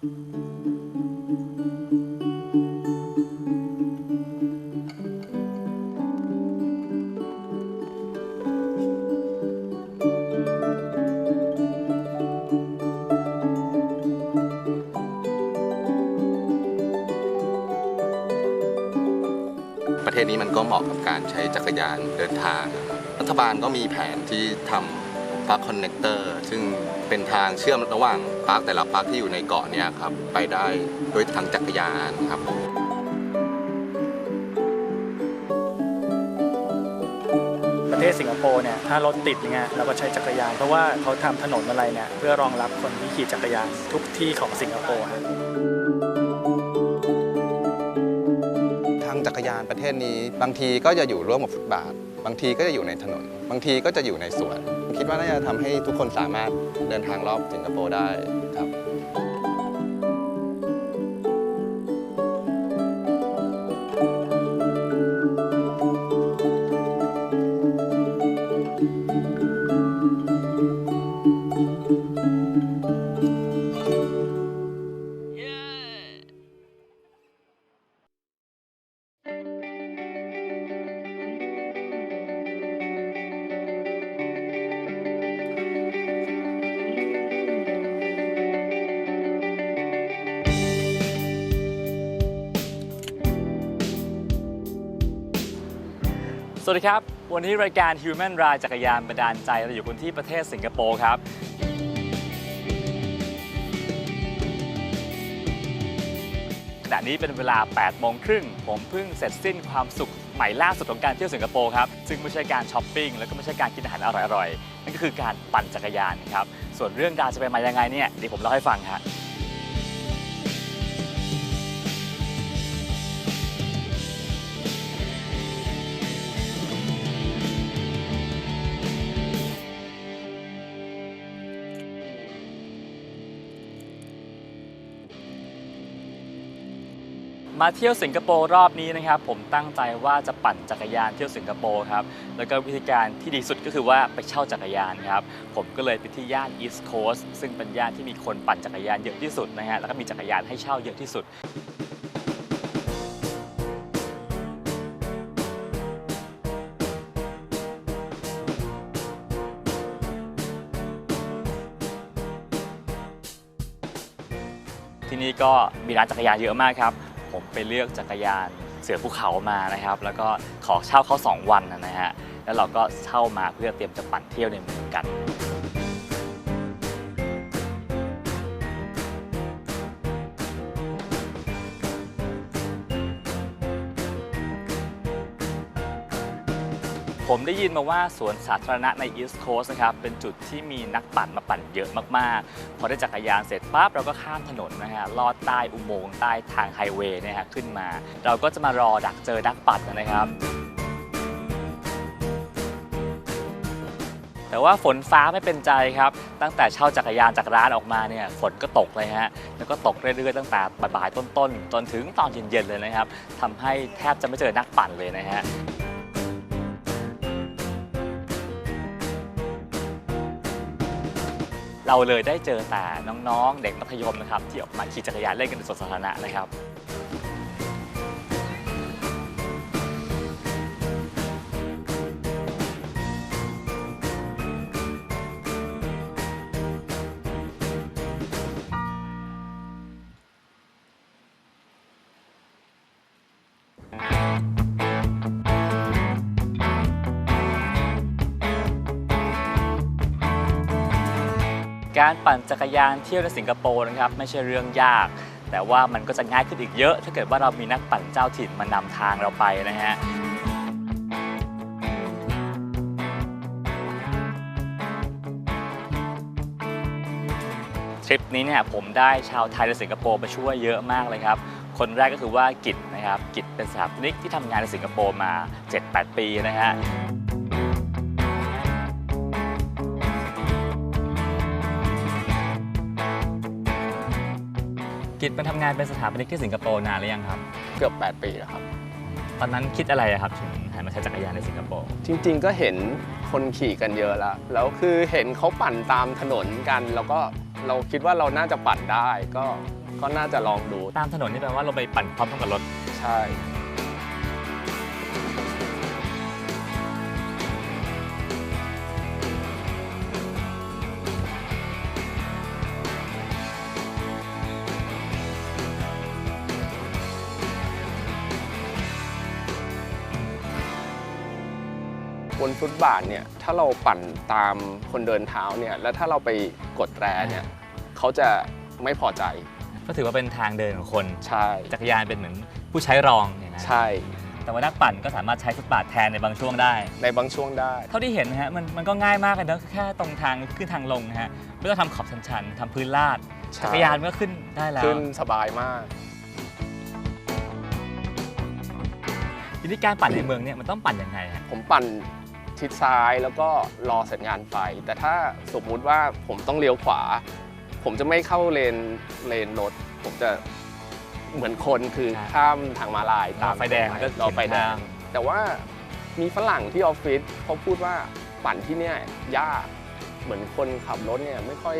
ประเทศนี้มันก็เหมาะกับการใช้จักรยานเดินทาง รัฐบาลก็มีแผนที่ทำ ปาร์คคอนเนคเตอร์ซึ่งเป็นทางเชื่อมระหว่างปาร์คแต่ละปาร์คที่อยู่ในเกาะเนี่ยครับไปได้ด้วยทางจักรยานครับประเทศสิงคโปร์เนี่ยถ้ารถติดเนี่ยเราก็ใช้จักรยาน เพราะว่าเขาทำถนนอะไรเนี่ยเพื่อรองรับคนที่ขี่จักรยานทุกที่ของสิงคโปร์ฮะทางจักรยานประเทศนี้ บางทีก็จะอยู่ร่วมกับฟุตบาท บางทีก็จะอยู่ในถนน บางทีก็จะอยู่ในสวน คิดว่าน่าจะทำให้ทุกคนสามารถเดินทางรอบสิงคโปร์ได้ครับ วัสดีครับ วันนี้รายการ Human Ride จักรยานบันดาลใจเราอยู่กันที่ประเทศสิงคโปร์ครับ ขณะนี้เป็นเวลา 8 โมงครึ่ง ผมเพิ่งเสร็จสิ้นความสุขใหม่ล่าสุดของการเที่ยวสิงคโปร์ครับ ซึ่งไม่ใช่การช้อปปิ้งแล้วก็ไม่ใช่การกินอาหารอร่อยๆ นั่นก็คือการปั่นจักรยานครับ ส่วนเรื่องราวจะเป็นมายังไงเนี่ยเดี๋ยวผมเล่าให้ฟังครับ มาเที่ยวสิงคโปร์รอบนี้นะครับ ผมตั้งใจว่าจะปั่นจักรยานเที่ยวสิงคโปร์ครับ แล้วก็วิธีการที่ดีสุดก็คือว่าไปเช่าจักรยานครับ ผมก็เลยไปที่ย่าน East Coast ซึ่งเป็นย่านที่มีคนปั่นจักรยานเยอะที่สุดนะฮะ แล้วก็มีจักรยานให้เช่าเยอะที่สุดที่นี่ก็มีร้านจักรยานเยอะมากครับ ไปเลือกจักรยานเสือภูเขามานะครับ แล้วก็ขอเช่าเขา 2 วันนะฮะแล้วเราก็เช่ามาเพื่อเตรียมจะปั่นเที่ยวในเมืองกัน ผมได้ยินมาว่าสวนสาธารณะใน East Coast นะครับเป็นจุดที่มีนักปั่นมาปั่นเยอะมากๆ พอได้จักรยานเสร็จปั๊บเราก็ข้ามถนนนะฮะลอดใต้อุโมงค์ใต้ทางไฮเวย์เนี่ยฮะขึ้นมา เราก็จะมารอดักเจอนักปั่นนะครับ แต่ว่าฝนฟ้าไม่เป็นใจครับ ตั้งแต่เช่าจักรยานจากร้านออกมาเนี่ยฝนก็ตกเลยฮะแล้วก็ตกเรื่อยๆตั้งแต่บ่ายๆต้นๆจนถึงตอนเย็นๆเลยนะครับทำให้แทบจะไม่เจอนักปั่นเลยนะฮะ เราเลยได้เจอแต่น้องๆ เด็กมัธยมนะครับที่ออกมาขี่จักรยานเล่นกันในสวนสาธารณะนะครับ การปั่นจักรยานเที่ยวในสิงคโปร์นะครับไม่ใช่เรื่องยาก แต่ว่ามันก็จะง่ายขึ้นอีกเยอะ ถ้าเกิดว่าเรามีนักปั่นเจ้าถิ่นมานำทางเราไปนะฮะทริปนี้เนี่ยผมได้ชาวไทยในสิงคโปร์มาช่วยเยอะมากเลยครับ คนแรกก็คือว่ากิจนะครับ กิจเป็นสถาปนิกที่ทำงานในสิงคโปร์มา 7-8 ปีนะฮะ กิจมาทำงานเป็นสถาปนิกที่สิงคโปร์นานหรือยังครับ เกือบ 8 ปีแล้วครับ ตอนนั้นคิดอะไรอะครับถึงหันมาใช้จักรยานในสิงคโปร์ จริงๆก็เห็นคนขี่กันเยอะแล้วแล้วคือเห็นเขาปั่นตามถนนกัน แล้วก็เราคิดว่าเราน่าจะปั่นได้ ก็ก็น่าจะลองดูตามถนนนี่แปลว่าเราไปปั่นพร้อมกันกับรถ ใช่ บนฟุตบาทเนี่ยถ้าเราปั่นตามคนเดินเท้าเนี่ยแล้วถ้าเราไปกดแตรเนี่ยเขาจะไม่พอใจ ก็ถือว่าเป็นทางเดินของคนใช่จักรยานเป็นเหมือนผู้ใช้รองเนี่ยนะใช่ แต่ว่านักปั่นก็สามารถใช้ฟุตบาทแทนในบางช่วงได้ ในบางช่วงได้ เท่าที่เห็นนะฮะมันมันก็ง่ายมากเลยเนอะแค่ตรงทางขึ้นทางลงนะฮะไม่ต้องทำขอบชันๆทำพื้นลาดใช่ จักรยานมันก็ขึ้นได้แล้ว ขึ้นสบายมาก ทีนี้การปั่นในเมืองเนี่ยมันต้องปั่นยังไงฮะผมปั่น ทิศซ้ายแล้วก็รอสัญญาณไฟ แต่ถ้าสมมุติว่าผมต้องเลี้ยวขวา ผมจะไม่เข้าเลนเลนรถ ผมจะเหมือนคนคือข้ามทางม้าลายตามไฟแดงก็รอไฟแดงเข็นทาแต่ว่ามีฝรั่งที่ออฟฟิศเขาพูดว่าปั่นที่เนี่ยยากเหมือนคนขับรถเนี่ยไม่ค่อย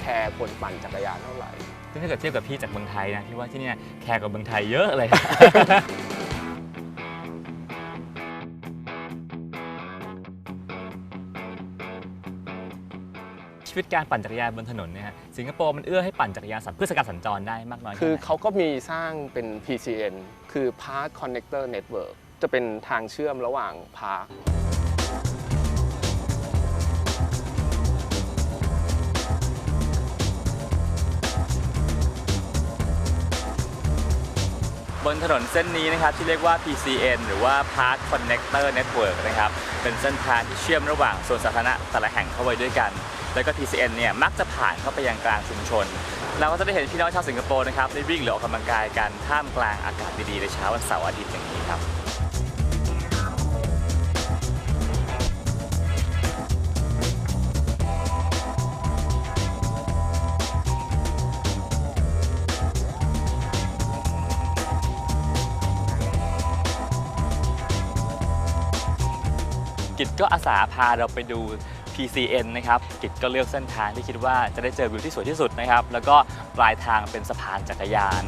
แคร์คนปั่นจักรยานเท่าไหร่ซึ่งถ้าเกิดเทียบกับพี่จากเมืองไทยนะพี่ว่าที่เนี่ยแคร์กว่าเมืองไทยเยอะเลย ชีวิตการปั่นจักรยานบนถนนเนี่ยฮะสิงคโปร์มันเอื้อให้ปั่นจักรยานสัญเพื่อสกัดสัญจรได้มากน้อยแค่คือไหนเขาก็มีสร้างเป็น PCN คือ Park Connector Network จะเป็นทางเชื่อมระหว่างพาร์คบนถนนเส้นนี้นะครับที่เรียกว่า PCN หรือว่า Park Connector Network นะครับ เป็นเส้นทางที่เชื่อมระหว่างส่วนสาธารณะแต่ละแห่งเข้าไว้ด้วยกัน แล้วก็ PCN เนี่ยมักจะผ่านเข้าไปยังกลางชุมชน เราก็จะได้เห็นพี่น้องชาวสิงคโปร์นะครับได้วิ่งหรือออกกำลังกายกันท่ามกลางอากาศดีๆในเช้าวันเสาร์อาทิตย์อย่างนี้ครับกิจก็อาสาพาเราไปดู PCN นะครับกิจก็เลือกเส้นทางที่คิดว่าจะได้เจอวิวที่สวยที่สุดนะครับ แล้วก็ปลายทางเป็นสะพานจักรยาน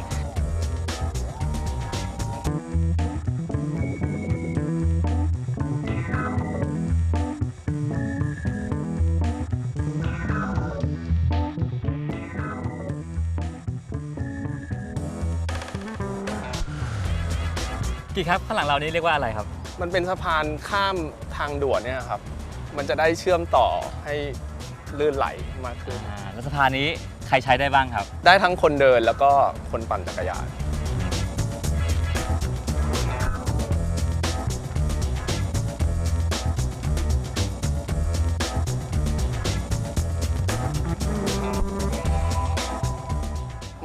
กิจครับข้างหลังเรานี่เรียกว่าอะไรครับ มันเป็นสะพานข้ามทางด่วนเนี่ยครับ มันจะได้เชื่อมต่อให้ลื่นไหลมากขึ้น อ่าแล้วสะพานนี้ใครใช้ได้บ้างครับ ได้ทั้งคนเดินแล้วก็คนปั่นจักรยาน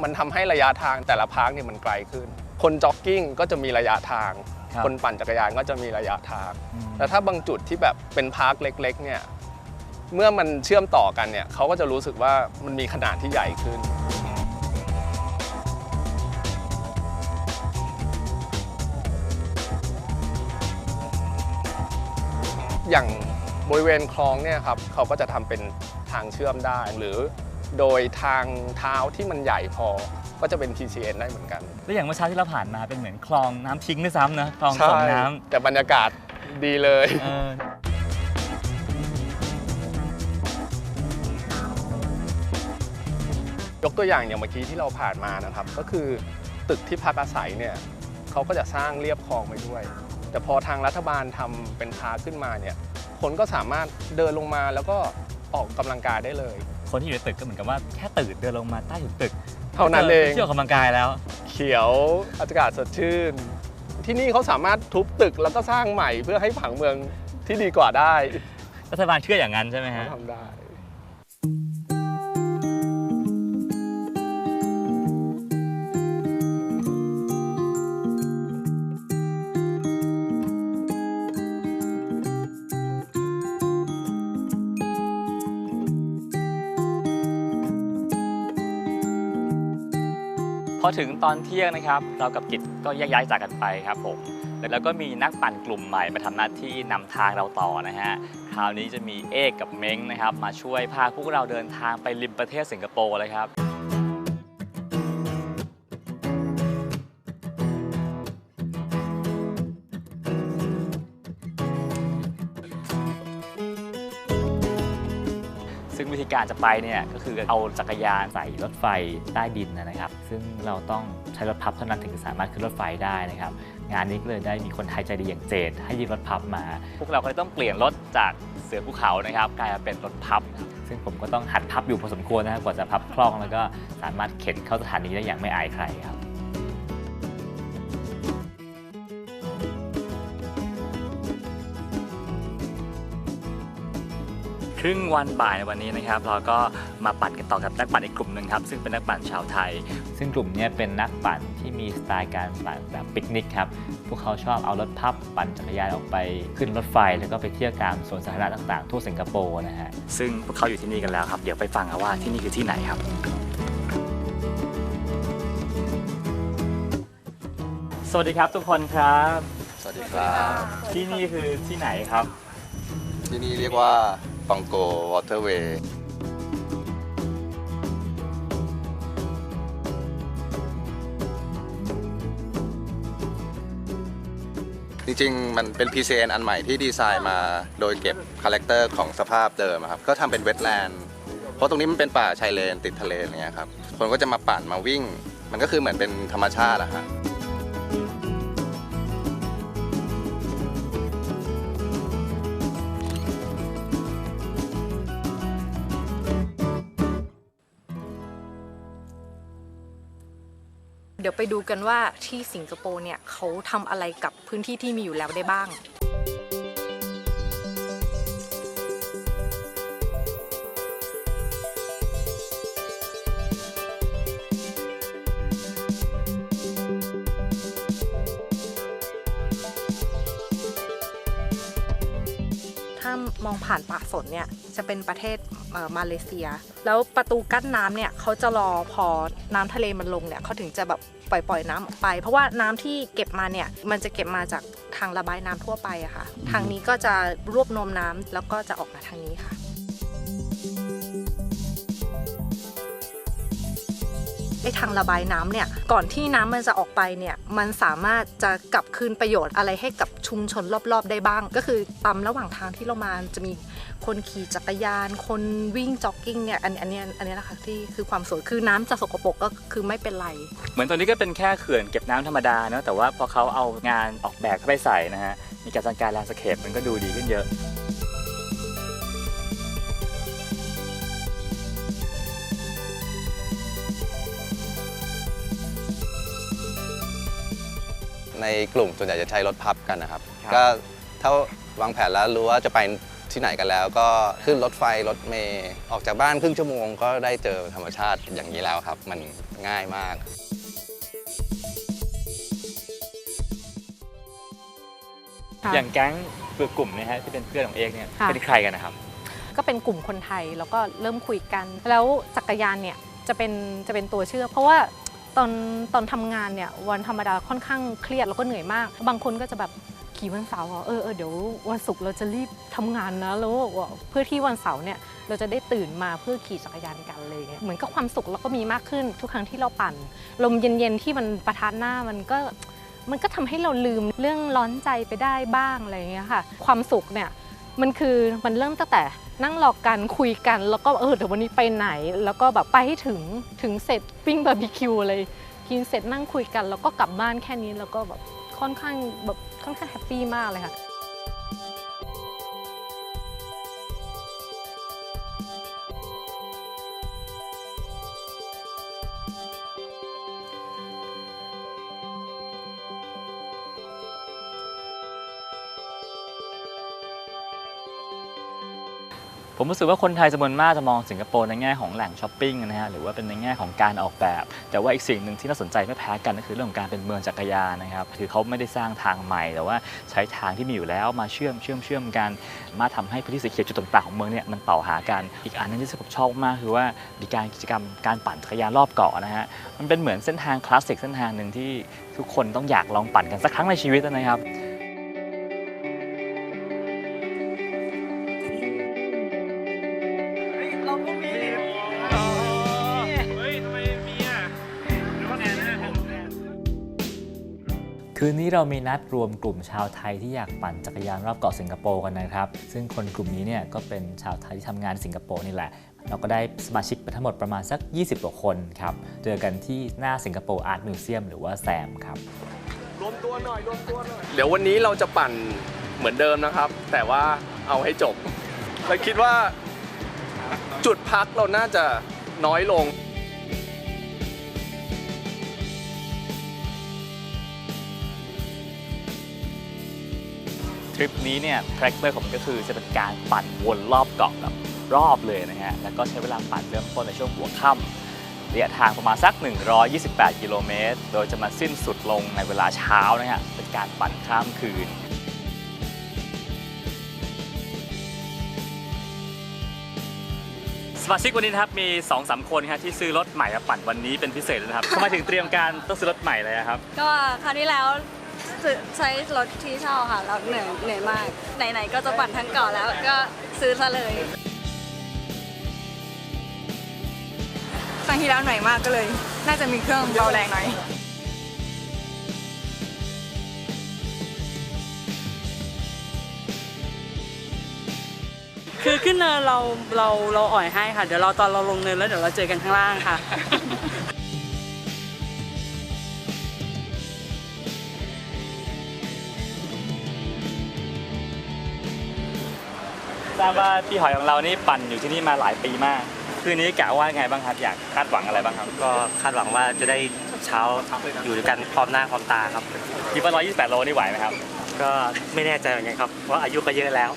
มันทำให้ระยะทางแต่ละพาร์คเนี่ยมันไกลขึ้น คนจ็อกกิ้งก็จะมีระยะทาง ครับคนปั่นจักรยานก็จะมีระยะทาง อืม แต่ถ้าบางจุดที่แบบเป็นพาร์คเล็กๆเนี่ยเมื่อมันเชื่อมต่อกันเนี่ยเขาก็จะรู้สึกว่ามันมีขนาดที่ใหญ่ขึ้น อย่างบริเวณคลองเนี่ยครับเขาก็จะทำเป็นทางเชื่อมได้ หรือโดยทางเท้าที่มันใหญ่พอ ก็จะเป็น TCN ได้เหมือนกันแล้วอย่างเมื่อเช้าที่เราผ่านมาเป็นเหมือนคลองน้ำทิ้งด้วยซ้ำนะคลองส่งน้ำแต่บรรยากาศดีเลย เออยกตัวอย่างอย่างเมื่อกี้ที่เราผ่านมานะครับ ก็คือตึกที่พักอาศัยเนี่ยเขาก็จะสร้างเรียบคลองไว้ด้วย แต่พอทางรัฐบาลทำเป็นพาร์คขึ้นมาเนี่ยคนก็สามารถเดินลงมาแล้วก็ออกกำลังกายได้เลย คนที่อยู่ในตึกก็เหมือนกับว่าแค่ตื่นเดินลงมาใต้ถุนตึก เท่านั้นเองเที่ยวออกกำลังกายแล้ว เขียวอากาศสดชื่น ที่นี่เขาสามารถทุบตึกแล้วก็สร้างใหม่เพื่อให้ผังเมืองที่ดีกว่าได้รัฐบาลเชื่ออย่างนั้นใช่ไหมเขาฮะทำได้ ถึงตอนเที่ยงนะครับ เรากับกิจก็แยกย้ายจากกันไปครับผมแล้วก็มีนักปั่นกลุ่มใหม่มาทำหน้าที่นำทางเราต่อนะฮะคราวนี้จะมีเอกกับเม้งนะครับ มาช่วยพาพวกเราเดินทางไปริมประเทศสิงคโปร์เลยครับ ซึ่งวิธีการจะไปเนี่ยก็คือเอาจักรยานใส่รถไฟใต้ดินนะครับ ซึ่งเราต้องใช้รถพับเท่านั้นถึงจะสามารถขึ้นรถไฟได้นะครับ งานนี้ก็เลยได้มีคนไทยใจดีอย่างเจดให้ยืมรถพับมา พวกเราก็เลยต้องเปลี่ยนรถจากเสือภูเขานะครับกลายมาเป็นรถพับ ซึ่งผมก็ต้องหัดพับอยู่พอสมควรนะครับกว่าจะพับคล่องแล้วก็สามารถเข็นเข้าสถานีได้อย่างไม่อายใครครับ ครึ่งวันบ่ายในวันนี้นะครับ เราก็มาปั่นกันต่อกับนักปั่นอีกกลุ่มหนึ่งครับซึ่งเป็นนักปั่นชาวไทย ซึ่งกลุ่มเนี้เป็นนักปั่นที่มีสไตล์การปั่นแบบปิกนิกครับพวกเขาชอบเอารถพับปั่นจักรยานออกไปขึ้นรถไฟ แล้วก็ไปเที่ยวตามสวนสาธารณะต่างๆทั่วสิงคโปร์นะฮะซึ่งพวกเขาอยู่ที่นี่กันแล้วครับเดี๋ยวไปฟังกันว่าที่นี่คือที่ไหนครับสวัสดีครับทุกคนครับ สวัสดีครับ ที่นี่คือที่ไหนครับ ที่นี่เรียกว่า ปองโกวอเตอร์เวย์จริงๆ มันเป็น PCN อันใหม่ที่ดีไซน์มาโดยเก็บคาแรคเตอร์ของสภาพเดิมครับ ก็ทำเป็นเวทแลนด์ เพราะตรงนี้มันเป็นป่าชายเลนติดทะเลอะไรเงี้ยครับ คนก็จะมาปั่นมาวิ่ง มันก็คือเหมือนเป็นธรรมชาติอะฮะ ไปดูกันว่าที่สิงคโปร์เนี่ยเขาทำอะไรกับพื้นที่ที่มีอยู่แล้วได้บ้าง ผ่านป่าสนเนี่ยจะเป็นประเทศมาเลเซีย แล้วประตูกั้นน้ำเนี่ยเขาจะรอพอน้ำทะเลมันลงเนี่ยเขาถึงจะแบบปล่อยปล่อยน้ำออกไป เพราะว่าน้ำที่เก็บมาเนี่ยมันจะเก็บมาจากทางระบายน้ำทั่วไปอะค่ะ ทางนี้ก็จะรวบรวมน้ำแล้วก็จะออกมาทางนี้ค่ะ ไอ้ทางระบายน้ำเนี่ยก่อนที่น้ำมันจะออกไปเนี่ยมันสามารถจะกลับคืนประโยชน์อะไรให้กับชุมชนรอบๆได้บ้าง ก็คือตามระหว่างทางที่เรามาจะมีคนขี่จักรยาน คนวิ่งจ็อกกิ้งเนี่ยอันอันนี้อันนี้นะคะที่คือความสวยคือน้ำจะสกปรกก็คือไม่เป็นไร เหมือนตอนนี้ก็เป็นแค่เขื่อนเก็บน้ำธรรมดาเนอะแต่ว่าพอเขาเอางานออกแบบเข้าไปใส่นะฮะมีการจัดการแลนด์สเคปมันก็ดูดีขึ้นเยอะ ในกลุ่มส่วนใหญ่จะใช้รถพับกันนะครับ ครับ ก็ถ้าวางแผนแล้วรู้ว่าจะไปที่ไหนกันแล้ว ก็ขึ้นรถไฟรถเมย์ออกจากบ้านครึ่งชั่วโมงก็ได้เจอธรรมชาติอย่างนี้แล้วครับ มันง่ายมากอย่างแก๊งเพื่อกลุ่มเนะฮะที่เป็นเพื่อนของเอกเนี่ยค่ะ เป็นใครกันนะครับ ก็เป็นกลุ่มคนไทยแล้วก็เริ่มคุยกัน แล้วจักรยานเนี่ยจะเป็นจะเป็นตัวเชื่อเพราะว่า ตอนตอนทำงานเนี่ยวันธรรมดาค่อนข้างเครียดแล้วก็เหนื่อยมาก บางคนก็จะแบบขี่วันเสาร์อะเออเออเดี๋ยววันศุกร์เราจะรีบทำงานนะแล้วว่าเพื่อที่วันเสาร์เนี่ยเราจะได้ตื่นมาเพื่อขี่จักรยานกันเลยเหมือนกับความสุขเราก็มีมากขึ้นทุกครั้งที่เราปั่น ลมเย็นๆที่มันประทานหน้ามันก็มันก็ทำให้เราลืมเรื่องร้อนใจไปได้บ้างอะไรอย่างเงี้ยค่ะ ความสุขเนี่ยมันคือมันเริ่มตั้งแต่ นั่งหลอกันคุยกัน แล้วก็เออเดี๋ยววันนี้ไปไหน แล้วก็แบบไปให้ถึงถึงเสร็จปิ้งบาร์บีคิวเลย กินเสร็จนั่งคุยกัน แล้วก็กลับบ้านแค่นี้แล้วก็แบบค่อนข้างแบบค่อนข้างแฮปปี้มากเลยค่ะ ผมรู้สึกว่าคนไทยจำนวนมากจะมองสิงคโปร์ในแง่ของแหล่งช้อปปิ้งนะฮะหรือว่าเป็นในแง่ของการออกแบบ แต่ว่าอีกสิ่งหนึ่งที่น่าสนใจไม่แพ้กันก็คือเรื่องของการเป็นเมืองจักรยานนะครับคือเขาไม่ได้สร้างทางใหม่ แต่ว่าใช้ทางที่มีอยู่แล้วมาเชื่อมเชื่อมเชื่อมกัน มาทำให้พื้นที่สีเขียวจุดต่างๆของเมืองเนี่ยมันต่อหากัน อีกอันนึงที่ผมชอบมากคือว่ามีการกิจกรรมการปั่นจักรยานรอบเกาะนะฮะมันเป็นเหมือนเส้นทางคลาสสิกเส้นทางหนึ่งที่ทุกคนต้องอยากลองปั่นกันสักครั้งในชีวิตนะครับ นนี้เรามีนัดรวมกลุ่มชาวไทยที่อยากปั่นจักรยานรอบเกาะสิงคโปร์กันนะครับ ซึ่งคนกลุ่มนี้เนี่ยก็เป็นชาวไทยที่ทำงานในสิงคโปร์นี่แหละ เราก็ได้สมาชิกไปทั้งหมดประมาณสัก 20กว่าคนครับ เจอกันที่หน้าสิงคโปร์อาร์ตมิวเซียมหรือว่าแซมครับ รวมตัวหน่อยรวมตัวหน่อย เดี๋ยววันนี้เราจะปั่นเหมือนเดิมนะครับ แต่ว่าเอาให้จบและคิดว่าจุดพักเราน่าจะน้อยลง ริปนี้เนี่ยคาแรคเตอร์ของมันก็คือจะเป็นการปั่นวนรอบเกาะแบบรอบเลยนะฮะ แล้วก็ใช้เวลาปั่นเริ่มต้นในช่วงหัวค่ำระยะทางประมาณสัก 128 กิโลเมตร โดยจะมาสิ้นสุดลงในเวลาเช้านะฮะ เป็นการปั่นข้ามคืนสมาชิกวันนี้นะครับมี2อสคนครับที่ซื้อรถใหม่มาปั่นวันนี้เป็นพิเศษเลยนะครับทำไมถึงเตรียมการต้องซื้อรถใหม่เลยครับ ก็คราวที่แล้ว ซื้อใช้รถที่เช่าค่ะแล้วเหนื่อยเหนื่อยมาก ไหนๆก็จะปั่นทั้งเกาะแล้วก็ซื้อซะเลยครั้งที่แล้วหน่อยมากก็เลย น่าจะมีเครื่องเบาแรงหน่อยคือขึ้นเนินเราเราเราอ่อยให้ค่ะ เดี๋ยวเราตอนเราลงเนินแล้วเดี๋ยวเราเจอกันข้างล่างค่ะ ทราบว่าพี่หอยของเรานี่ปั่นอยู่ที่นี่มาหลายปีมาก คืนนี้กะว่าไงบ้างครับ อยากคาดหวังอะไรบ้างครับ ก็คาดหวังว่าจะได้เช้าอยู่ด้วยกันพร้อมหน้าพร้อมตาครับ คิดว่า128 โลนี่ไหวไหมครับ ก็ไม่แน่ใจเหมือนกันครับเพราะอายุก็เยอะแล้ว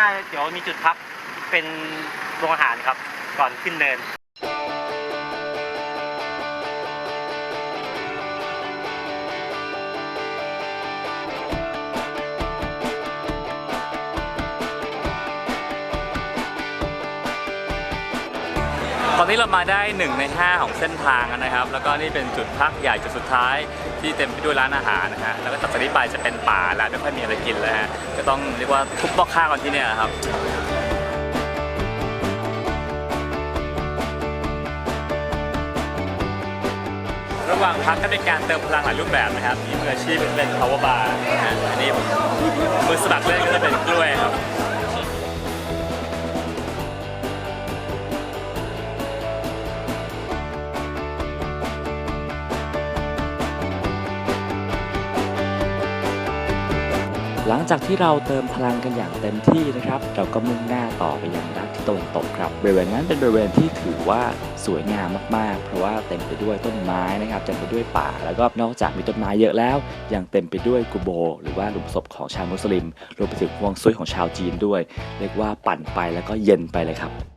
หน้าเดี๋ยวมีจุดพักเป็นโรงอาหารครับ ก่อนขึ้นเนิน ตอนนี้เรามาได้ 1 ใน 5 ของเส้นทางนะครับ แล้วก็นี่เป็นจุดพักใหญ่จุดสุดท้ายที่เต็มไปด้วยร้านอาหารนะฮะ แล้วก็ตัดจากนี้ไปจะเป็นป่าแล้วไม่ค่อยมีอะไรกินแล้วฮะ ก็ต้องเรียกว่าทุบหม้อข้าวกันที่เนี่ยครับระหว่างพักก็เป็นการเติมพลังหลายรูปแบบนะครับมีมืออาชีพเป็น power bar นะฮะอันนี้มือสมัครเล่นก็จะเป็นกล้วยครับ หลังจากที่เราเติมพลังกันอย่างเต็มที่นะครับ เราก็มุ่งหน้าต่อไปยังด้านที่ตะวันตกครับบริเวณนั้นเป็นบริเวณที่ถือว่าสวยงามมากๆ เพราะว่าเต็มไปด้วยต้นไม้นะครับเต็มไปด้วยป่า แล้วก็นอกจากมีต้นไม้เยอะแล้ว ยังเต็มไปด้วยกุโบ หรือว่าหลุมศพของชาวมุสลิมรวมไปถึงฮวงซุยของชาวจีนด้วย เรียกว่าปั่นไปแล้วก็เย็นไปเลยครับ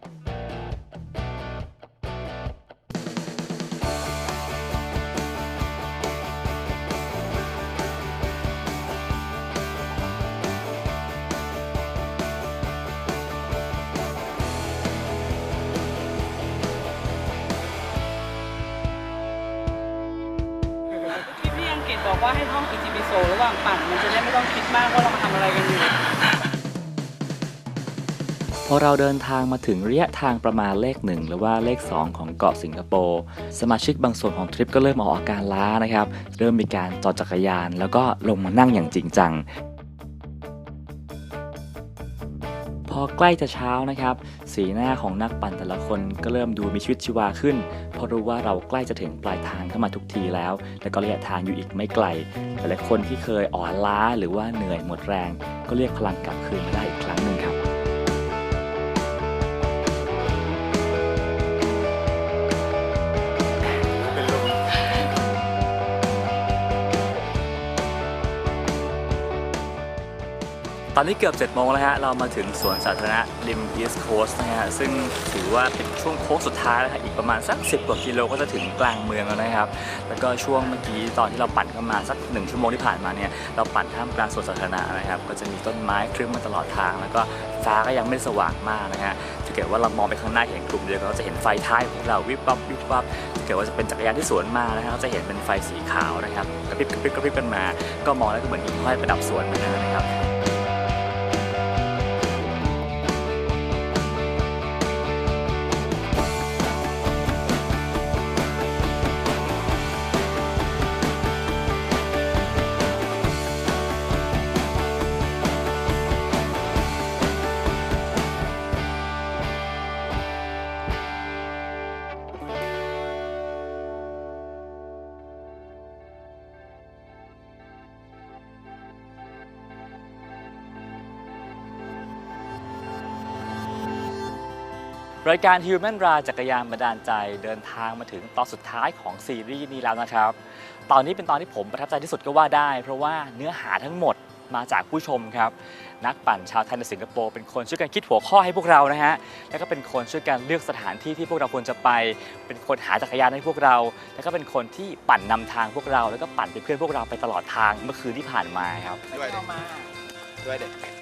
เราเดินทางมาถึงระยะทางประมาณเลข 1 หรือว่าเลข 2 ของเกาะสิงคโปร์สมาชิกบางส่วนของทริปก็เริ่มออกอาการล้านะครับ เริ่มมีการจอดจักรยาน แล้วก็ลงมานั่งอย่างจริงจังพอใกล้จะเช้านะครับ สีหน้าของนักปั่นแต่ละคนก็เริ่มดูมีชีวิตชีวาขึ้น เพราะรู้ว่าเราใกล้จะถึงปลายทางเข้ามาทุกทีแล้ว และก็ระยะทางอยู่อีกไม่ไกล แต่ละคนที่เคยอ่อนล้าหรือว่าเหนื่อยหมดแรง ก็เรียกพลังกลับคืนมาได้อีกครั้งหนึ่ง ตอนนี้เกือบ7จ็ดโมงแล้วฮะ เรามาถึงสวนสาธารณะริม East Coast นะฮะ ซึ่งถือว่าเป็นช่วงโค้งสุดท้ายแล้วฮะ อีกประมาณสัก 10 กว่ากิโลก็จะถึงกลางเมืองแล้วนะครับ แล้วก็ช่วงเมื่อกี้ตอนที่เราปั่นเข้ามาสักหนึ่งชั่วโมงที่ผ่านมาเนี่ย เราปั่นท่ามกลางสวนสาธารณะนะครับ ก็จะมีต้นไม้ครึ้มมาตลอดทาง แล้วก็ฟ้าก็ยังไม่สว่างมากนะฮะถ้าเกิดว่าเรามองไปข้างหน้าเห็นกลุ่มเดียวก็จะเห็นไฟท้ายของเราวิบวับวิบวับถ้าเกิดว่าจะเป็นจักรยานที่สวนมานะฮะก็จะเห็นเป็นไฟสีขาวนะครับกระพริบกระพริบกระพริบกันมา ก็มองแล้วก็เหมือนหิ่งห้อยประดับสวนเหมือนกันนะครับ รายการ Human r i จักรยานบันดาลใจเดินทางมาถึงตอนสุดท้ายของซีรีส์นี้แล้วนะครับ ตอนนี้เป็นตอนที่ผมประทับใจที่สุดก็ว่าได้ เพราะว่าเนื้อหาทั้งหมดมาจากผู้ชมครับ นักปั่นชาวไทยในสิงคโปร์เป็นคนช่วยกันคิดหัวข้อให้พวกเรานะฮะ แล้วก็เป็นคนช่วยกันเลือกสถานที่ที่พวกเราควรจะไป เป็นคนหาจักรยานให้พวกเรา แล้วก็เป็นคนที่ปั่นนำทางพวกเรา แล้วก็ปั่นเป็นเพื่อนพวกเราไปตลอดทางเมื่อคืนที่ผ่านมาครับด้วยเด็กด้วยเด็ก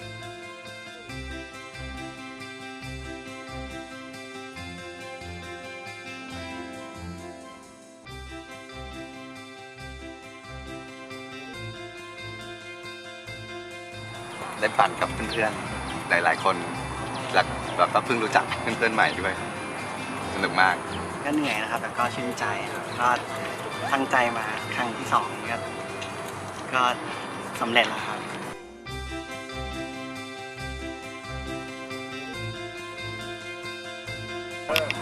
ได้ปั่นกับเพื่อนๆ หลาย ๆ คนแล้วเราก็เพิ่งรู้จักเพื่อนๆใหม่ด้วยสนุกมาก ก็เหนื่อยนะครับ แต่ก็ชื่นใจครับก็ตั้งใจมาครั้งที่สองก็ก็สำเร็จแล้วครับ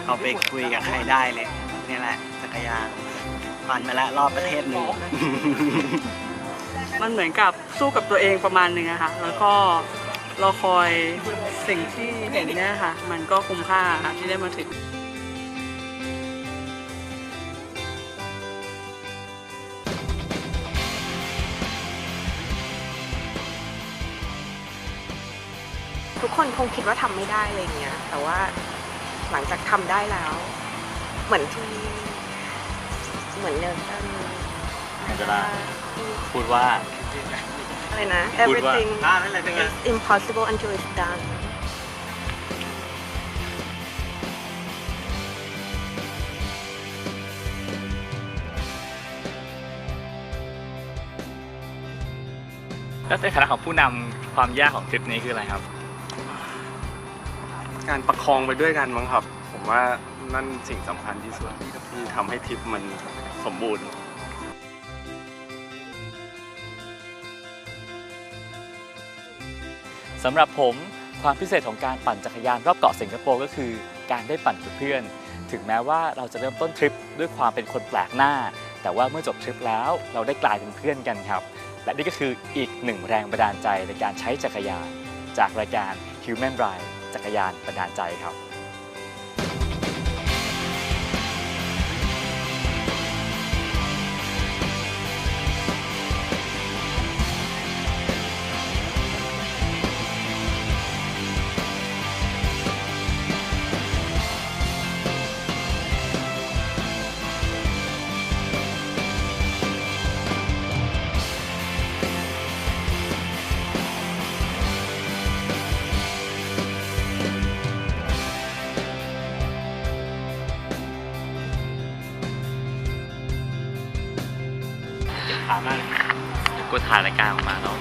เอาไปคุยกับใครได้เลย นี่แหละจักรยานปั่นมาแล้วรอบประเทศหนึ่ง มันเหมือนกับสู้กับตัวเองประมาณหนึ่งอะค่ะแล้วก็รอคอยสิ่งที่เห็นเนี่ยค่ะ มันก็คุ้มค่าค่ะที่ได้มาถึงทุกคนคงคิดว่าทำไม่ได้อะไรเงี้ย แต่ว่าหลังจากทำได้แล้ว เหมือนที่ เหมือนเนลตัน องเจล่าพูดว่า อะไรนะ พูดว่า everything is impossible until it's done แล้วในฐานะของผู้นำความยากของทริปนี้คืออะไรครับ การประคองไปด้วยกันมั้งครับ ผมว่านั่นสิ่งสำคัญที่สุดที่ทำให้ทริปมันสมบูรณ์ สำหรับผมความพิเศษของการปั่นจักรยานรอบเกาะสิงคโปร์ก็คือ การได้ปั่นกับเพื่อน ถึงแม้ว่าเราจะเริ่มต้นทริปด้วยความเป็นคนแปลกหน้า แต่ว่าเมื่อจบทริปแล้วเราได้กลายเป็นเพื่อนกันครับ และนี่ก็คืออีกหนึ่งแรงบันดาลใจในการใช้จักรยาน จากรายการ Human Ride จักรยานบันดาลใจครับ ขามากเลยเดี๋ยวกูถ่ายรายการออกมาแล้ว